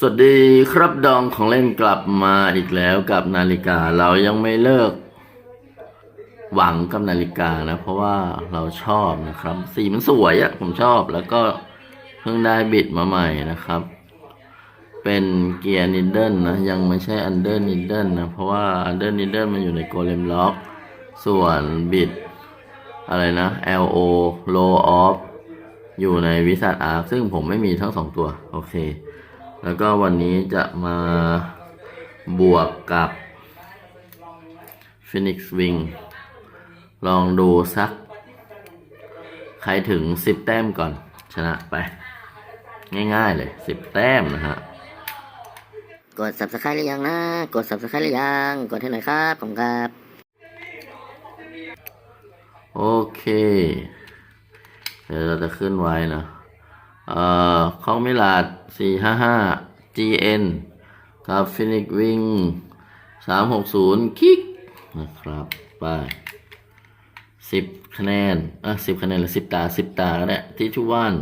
สวัสดีครับดองของเล่นกลับมาอีกแล้วกับนาฬิกาเรายังไม่เลิก หวังกับนาฬิกานะ เพราะว่าเราชอบนะครับ สีมันสวยอะผมชอบแล้วก็เพิ่งได้บิดมาใหม่นะครับ เป็นเกียร์นิดเดิลนะ ยังไม่ใช่อันเดอร์นิดเดิลนะ เพราะว่าอันเดอร์นิดเดิลมันอยู่ในโกเลมล็อก ส่วนบิดอะไรนะ LO low off อยู่ในวิสัทอาร์ซึ่งผมไม่มีทั้งสองตัว โอเค แล้วก็วันนี้จะมาบวกกับ Phoenix Wing ลองดูสัก ใครถึง 10 แต้มก่อน ชนะไป ง่ายๆเลย 10 แต้มนะฮะ กด subscribe หรือยังนะ กด subscribe หรือยัง กดให้หน่อยครับผมครับ โอเค เดี๋ยวเราจะขึ้นไว้นะ เอ่อข้องมิลาด455 GN กับ Phoenix Wing 360 คิกนะครับ ไป10คะแนน อะ10คะแนนหรือ10ตา10ตาก็ได้ที่ทุวัน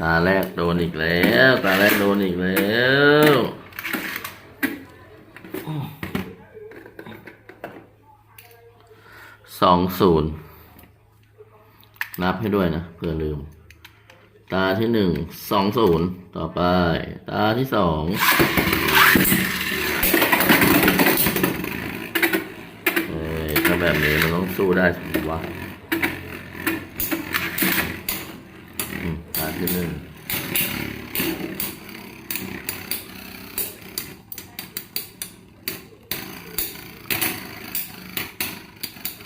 ตาแรกโดนอีกแล้ว ตาแรกโดนอีกแล้ว สองศูนย์นับให้ด้วยนะเผื่อลืม ตาที่หนึ่งสองศูนย์ต่อไป ตาที่สองเอ้ยถ้าแบบนี้มันต้องสู้ได้สิวะตาที่หนึ่ง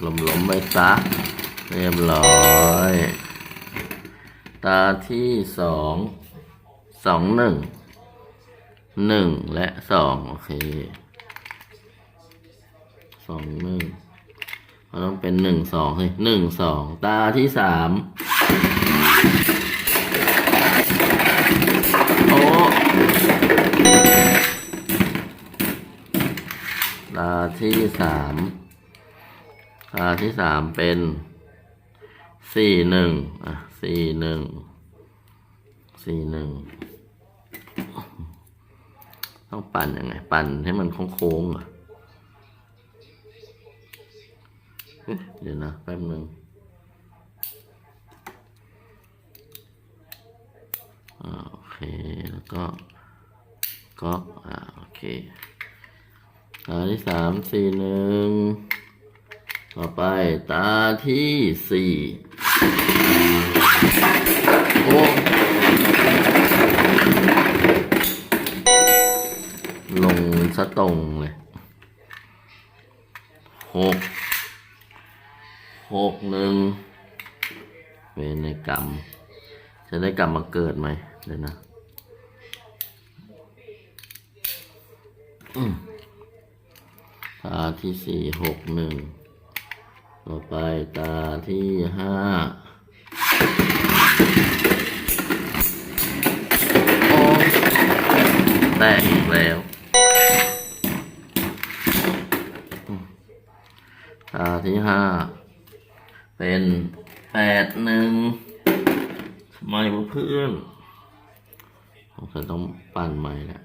ล้มล้มไปซะเรียบร้อย ตาที่สองสองหนึ่งหนึ่งและสองโอเคสองหนึ่งเราต้องเป็นหนึ่งสองสิหนึ่งสองตาที่สามโอ้ตาที่สาม ตาที่สามเป็นสี่หนึ่งอะสี่หนึ่งสี่หนึ่งต้องปั่นยังไง ปั่นให้มันโค้งๆอะเดี๋ยวนะแป๊บหนึ่งอ่าโอเค แล้วก็ก็อ่าโอเคตาที่สามสี่หนึ่ง ต่อไปตาที่สี่โอ้ลงซะตรงเลยหกหกหนึ่งเวนในกรรม จะได้กลับมาเกิดไหมเดี๋ยวนะตาที่สี่หกหนึ่ง ต่อไปตาที่ห้าโอ้แตกอีกแล้ว ตาที่ห้าเป็นแปดหนึ่งทำไมเพื่อนสงสัยต้องปั่นใหม่แหละ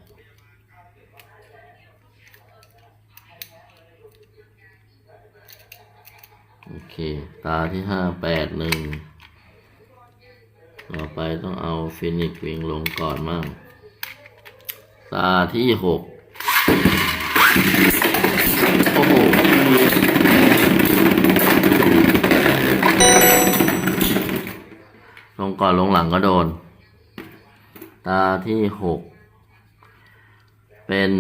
โอเค ตาที่ห้าแปดหนึ่งต่อไปต้องเอาฟินิกวิงลงก่อนมั่ง ตาที่หกโอ้โหลงก่อนลงหลังก็โดน ตาที่หกเป็น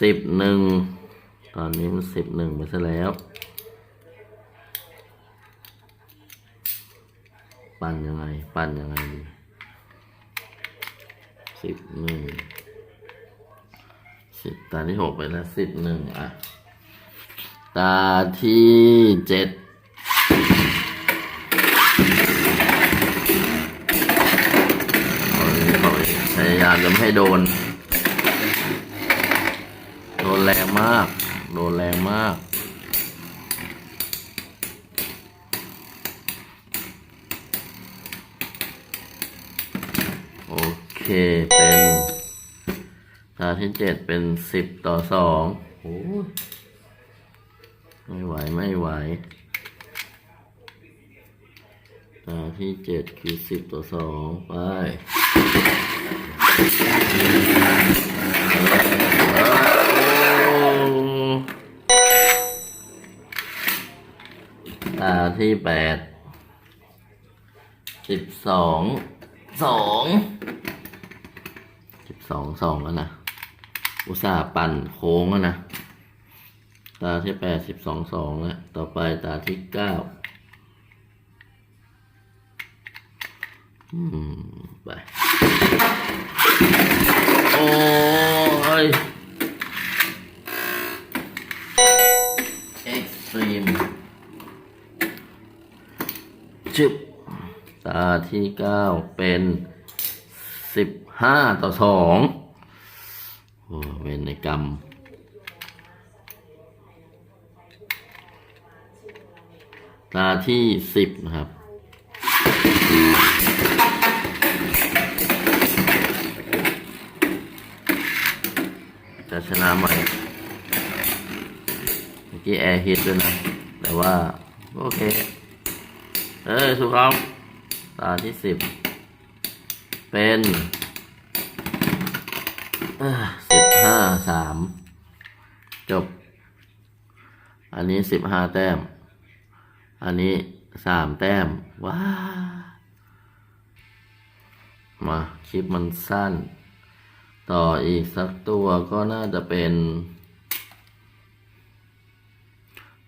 สิบหนึ่งตอนนี้มันสิบหนึ่งไปซะแล้ว ปั่นยังไง ปั่นยังไงดีสิบหนึ่งสิบตาที่หกไปแล้วสิบหนึ่งอะ ตาที่เจ็ดเอาเลยเอาเลยพยายามจะไม่ให้โดน โดนแรงมาก โดนแรงมาก อ เคเป็นตาที่เจ็ดเป็นสิบต่อสองโอ้ไม่ไหวไม่ไหวตาที่เจ็ดคือสิบต่อสองไปตาที่แปดสิบสองสอง สองสองแล้วนะ อุตสาห์ปั่นโค้งแล้วนะ ตาที่แปดสิบสองสองแล้ว ต่อไปตาที่เก้าไป โอ้ยเอ็กซ์ตรีมชึบตาที่เก้าเป็นสิบ ห้าต่อสองโอ้เวนในกรรมตาที่สิบนะครับ จะชนะไหม่ เมื่อกี้แอร์ฮิตด้วยนะ แต่ว่า โอเค เอ้ยสุครับตาที่สิบ เป็น สิบห้าสามจบ อันนี้สิบห้าแต้ม อันนี้สามแต้ม ว้า มาคลิปมันสั้น ต่ออีกสักตัวก็น่าจะเป็น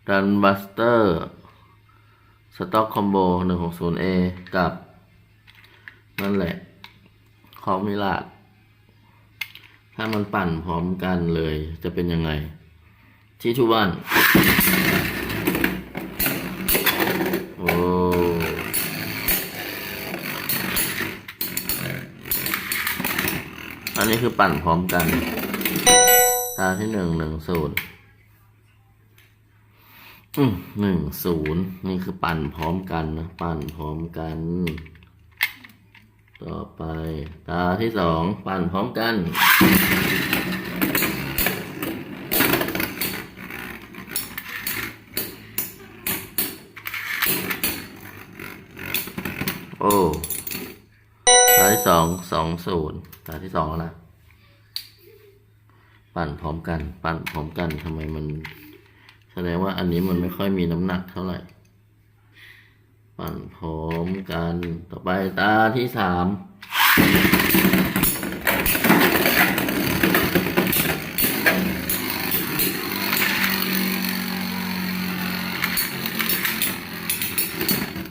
รันบัสเตอร์สต็อกคอมโบ 160A กับ นั่นแหละของมิลาด ถ้ามันปั่นพร้อมกันเลยจะเป็นยังไง ที่ทุบ้าน โอ้อันนี้คือปั่นพร้อมกัน ตาที่หนึ่งหนึ่งศูนย์อืมหนึ่งศูนย์นี่คือปั่นพร้อมกันนะ ปั่นพร้อมกัน ต่อไป ตาที่สองปั่นพร้อมกัน โอ้ตาที่สองสองศูนย์ตาที่สองแล้วนะ ปั่นพร้อมกัน ปั่นพร้อมกันทำไมมัน แสดงว่าอันนี้มันไม่ค่อยมีน้ำหนักเท่าไหร่ ปั่นพร้อมกัน ต่อไปตาที่สาม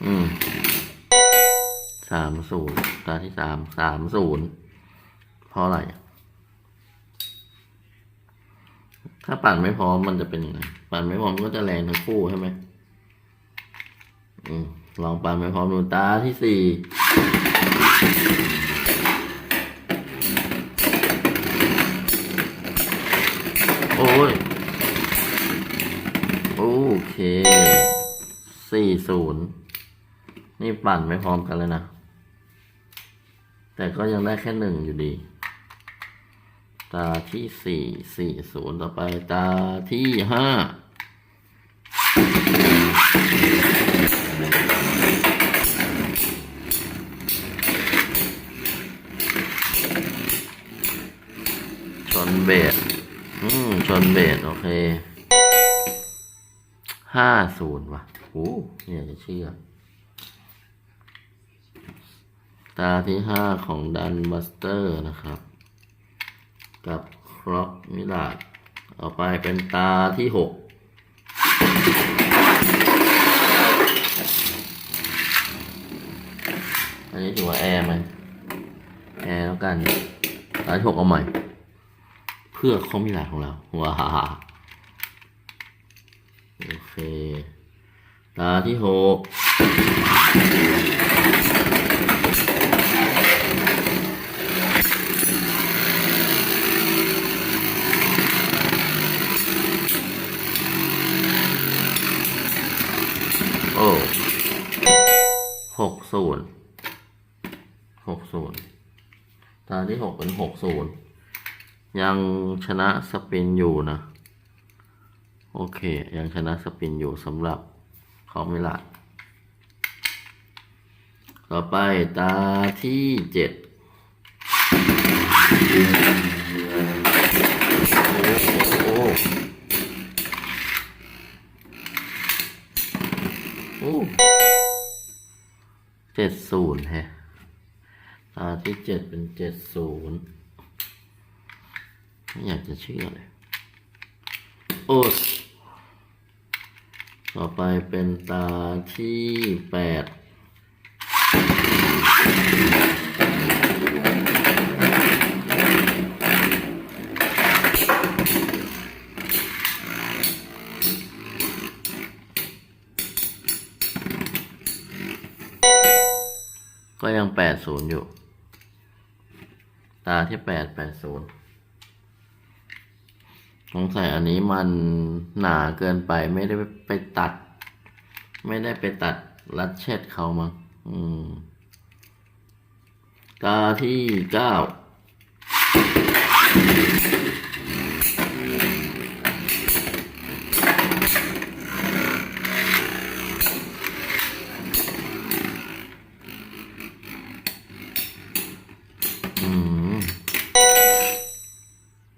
อืมสามศูนย์ตาที่สามสามศูนย์เพราะอะไร ถ้าปั่นไม่พร้อมมันจะเป็นยังไง ปั่นไม่พร้อมก็จะแรงทั้งคู่ใช่ไหมอืม ลองปั่นไม่พร้อมดูตาที่สี่โอ้ย โอเคสี่ศูนย์นี่ปั่นไม่พร้อมกันเลยนะ แต่ก็ยังได้แค่หนึ่งอยู่ดี ตาที่สี่สี่ศูนย์ต่อไปตาที่ห้า มเบสโอเคห้าศูนย์ว่ะโอ้เนี่ยจะเชื่อ ตาที่ห้าของดันบัสเตอร์นะครับ กับครอกมิลาดเอาไปเป็นตาที่หกอันนี้ถือว่าแอร์ไหมแอร์แล้วกันตาที่หกเอาใหม่ เพื่อคอกมิลาดของเรา ว้าฮ่าฮ่าโอเค ตาที่หกโอ้หกศูนย์หกศูนย์ตาที่หกเป็นหกศูนย์ ยังชนะสปินอยู่นะ โอเค ยังชนะสปินอยู่สำหรับของมิลาดต่อไปตาที่เจ็ดโอ้โหโอ้เจ็ดศูนย์ฮะตาที่เจ็ดเป็นเจ็ดศูนย์ ไม่อยากจะเชื่อเลยโอ้สต่อไปเป็นตาที่แปดก็ยังแปดศูนย์อยู่ ตาที่แปดแปดศูนย์ สงสัยอันนี้มันหนาเกินไปไม่ได้ไปตัด ไม่ได้ไปตัดรัดเช็ดเขามั้งอืม ตาที่เก้า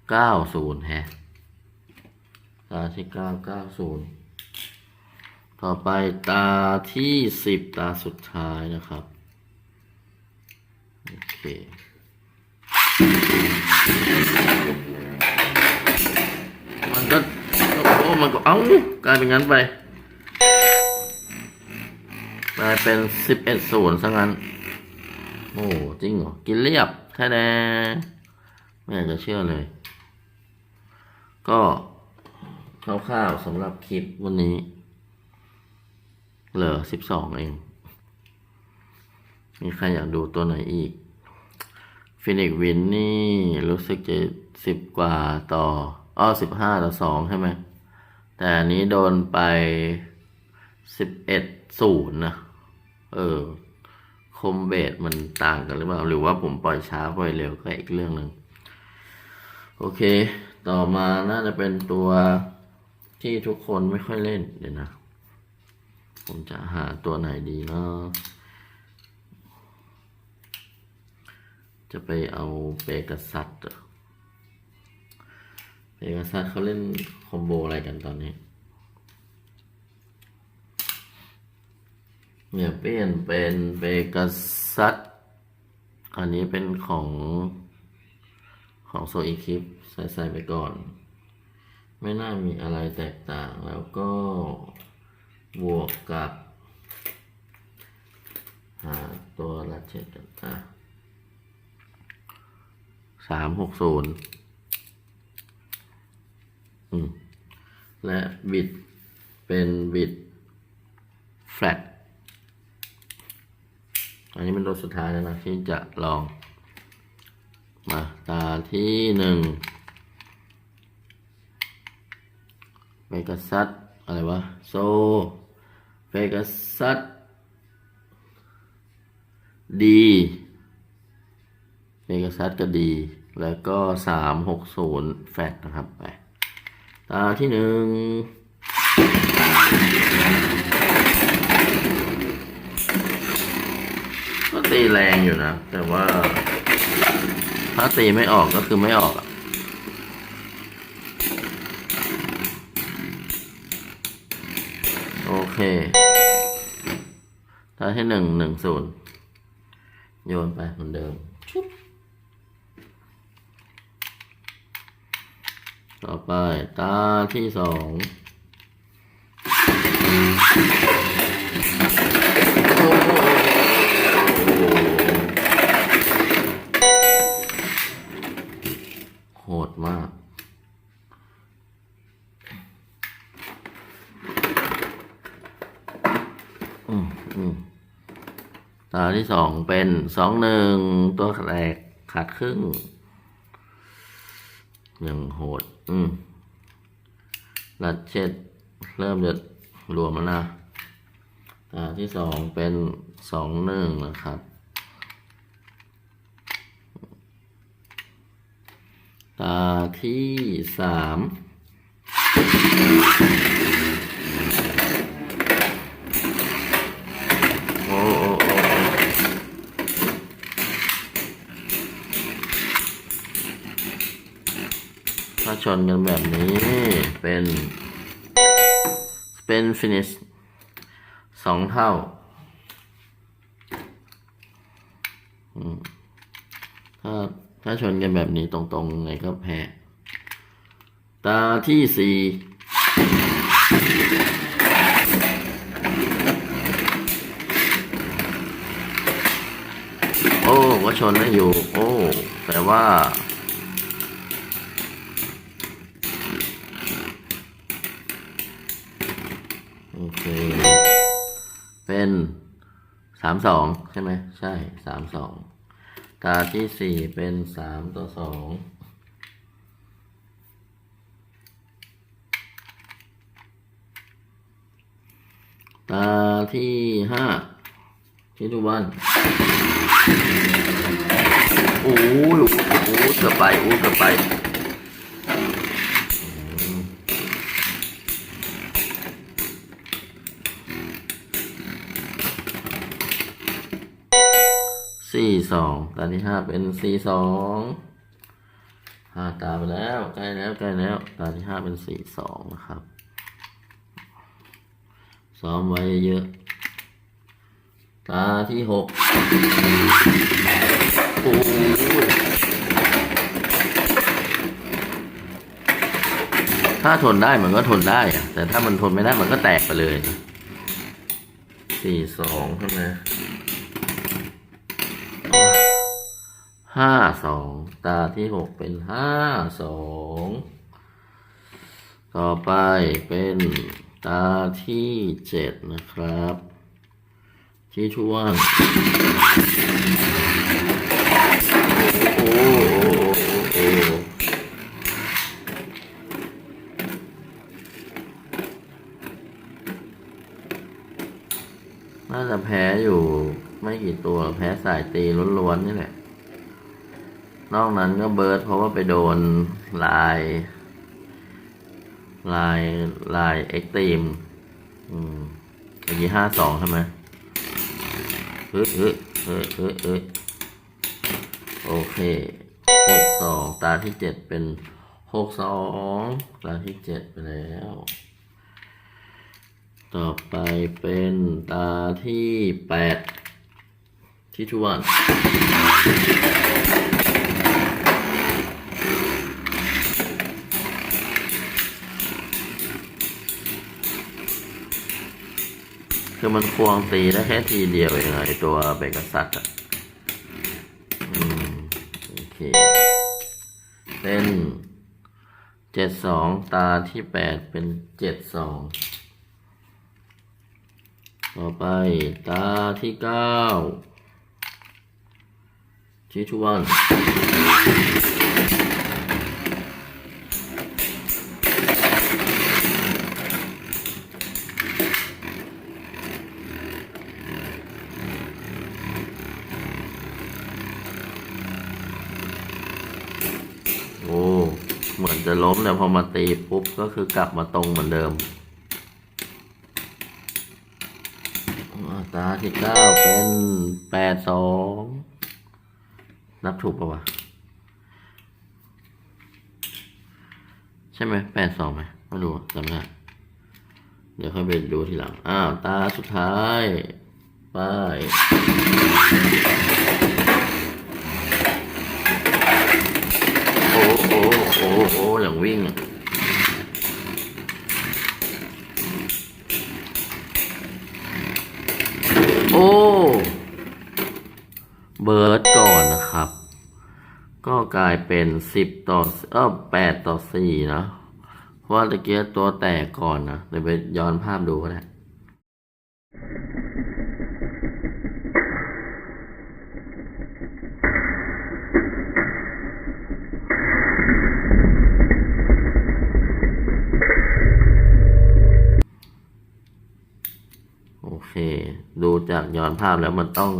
เก้าศูนย์แฮะ ตาที่เก้าเก้าศูนย์ต่อไปตาที่สิบตาสุดท้ายนะครับ โอเค มันก็โอ้มันก็เอ้ากลายเป็นงั้นไปกลายเป็นสิบเอ็ดศูนย์ซะงั้น โอ้จริงเหรอ กินเรียบแท้แน่ไม่อยากจะเชื่อเลย ก็ คร่าวๆสำหรับคลิปวันนี้ เหลือสิบสองเอง มีใครอยากดูตัวไหนอีกฟินิกวินนี่รู้สึกจะสิบกว่าต่ออ้อสิบห้าต่อสองใช่ไหม แต่อันนี้โดนไปสิบเอ็ดศูนย์นะ เออ คมเบสมันต่างกันหรือเปล่า หรือว่าผมปล่อยช้าปล่อยเร็วก็อีกเรื่องหนึ่ง โอเค ต่อมาน่าจะเป็นตัว ที่ทุกคนไม่ค่อยเล่นเดี๋ยวนะ ผมจะหาตัวไหนดีเนาะจะไปเอาเปกัสซัตเปกัสซัตเขาเล่นคอมโบอะไรกันตอนนี้ เนี่ยเปลี่ยนเป็นเปกัสซัตอันนี้เป็นของของโซอีคลิปใส่ใส่ไปก่อน ไม่น่ามีอะไรแตกต่างแล้วก็บวกกับ หาตัวรัดเช็ดกันอะสามหกศูนย์และบิดเป็นบิดแฟลตอันนี้เป็นตัวสุดท้ายแล้วนะที่จะลอง มาตาที่หนึ่ง เ e กัซัสอะไรวะ โซเ e กัซัสดีเ e กัซัสก็ดี แล้วก็สามหกศูนย์แฟตนะครับไปตาที่หนึ่งก็ตีแรงอยู่นะ แต่ว่าถ้าตีไม่ออกก็คือไม่ออกอะโอ เคถ้าให้หนึ่งหนึ่งศูนย์โยนไปเหมือนเดิม ต่อไปตาที่สองโอ้โหโหดมาก อืมอืม ตาที่สองเป็นสองหนึ่งตัวแรกขาดครึ่งอยังโหด อืมรัดเช็ด เริ่มจะรวมแล้วนะตาที่สองเป็นสองหนึ่งนะครับ ตาที่สามโอ้โอ้โอ้โอ้ถ้า ชนกันแบบนี้เป็นเป็นฟินิชสองเท่าถ้าถ้าชนกันแบบนี้ตรงๆไงก็แพ้ ตาที่สี่โอ้ ก็ชนได้อยู่ โอ้ แต่ว่า โอเค เป็นสามสองใช่ไหมใช่สามสองตาที่สี่เป็นสามต่อสองตาที่ห้าที่ทุกวันโอ้ยโอ้ยเกือบไปโอ้ยเกือบไป สองตาที่ห้าเป็นสี่สองห้าตาไปแล้วใกล้แล้วใกล้แล้วตาที่ห้าเป็นสี่สองนะครับซ้อมไว้เยอะตาที่หกโอ้ถ้าทนได้มันก็ทนได้แต่ถ้ามันทนไม่ได้มันก็แตกไปเลยสี่สองใช่ไหม ห้าสองตาที่หกเป็นห้าสองต่อไปเป็นตาที่เจ็ดนะครับ ที่ช่วงโอ้โอ้โอ้โอ้น่าจะแพ้อยู่ไม่กี่ตัวแพ้สายตีล้วนๆนี่แหละ นอกนั้นก็เบิร์ดเพราะว่าไปโดนลาย ลายลายเอ็กตรีมอืมเมื่อกี้ห้าสองใช่ไหมเฮ้ยเฮ้ยเฮ้ยเฮ้ยเฮ้ยโอเคหกสองตาที่เจ็ดเป็นหกสองตาที่เจ็ดไปแล้ว ต่อไปเป็นตาที่แปดที่ทวน คือมันควงตีได้แค่ทีเดียวเองไอตัวเบกซัสอะอืมโอเคเป็นเจ็ดสองตาที่แปดเป็นเจ็ดสองต่อไปตาที่เก้าที่ทุวัน โอ้ เห มือนจะล้มแต่พอมาตีปุ๊บก็คือกลับมาตรงเหมือนเดิมตาที่เก้าเป็นแปดสองนับถูกปะวะ ใช่ไหมแปดสองไหมไม่รู้จำไม่ได้เดี๋ยวค่อยไปดูทีหลัง อ้าว ตาสุดท้าย ไป โอ้ โอ้โอ้โอ้อย่างวิ่งอะโอ้ เบิร์ดก่อนนะครับ ก็กลายเป็นสิบต่อเออแปดต่อสี่นะ เพราะตะเกียตัวแตกก่อนนะ เดี๋ยวไปย้อนภาพดูก็ได้ จากย้อนภาพแล้วมันต้อง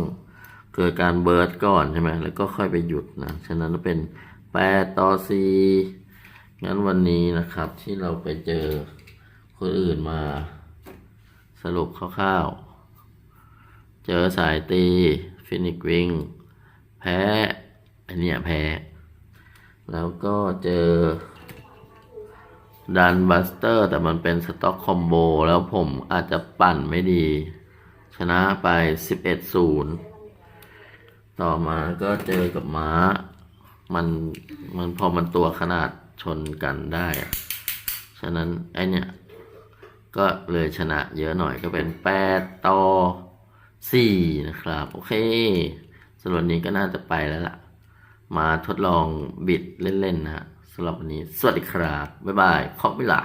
เกิดการเบิร์ดก่อนใช่ไหมแล้วก็ค่อยไปหยุดนะ ฉะนั้นเป็นแปดต่อสี่งั้นวันนี้นะครับที่เราไปเจอคนอื่นมาสรุปคร่าวๆ เจอสายตี ฟินิกวิง แพ้ อันนี้แพ้ แล้วก็เจอดันบัสเตอร์แต่มันเป็นสต็อกคอมโบแล้วผมอาจจะปั่นไม่ดี ชนะไป 11-0 ต่อมาก็เจอกับม้า มันมันพอมันตัวขนาดชนกันได้ ฉะนั้นไอเนี่ย ก็เลยชนะเยอะหน่อยก็เป็น 8 ต่อ 4 นะครับ โอเคสำหรับนนี้ก็น่าจะไปแล้วล่ะ มาทดลองบิดเล่นๆนะฮะสำหรับวันนี้ สวัสดีครับ บ๊ายบายขอบเวลา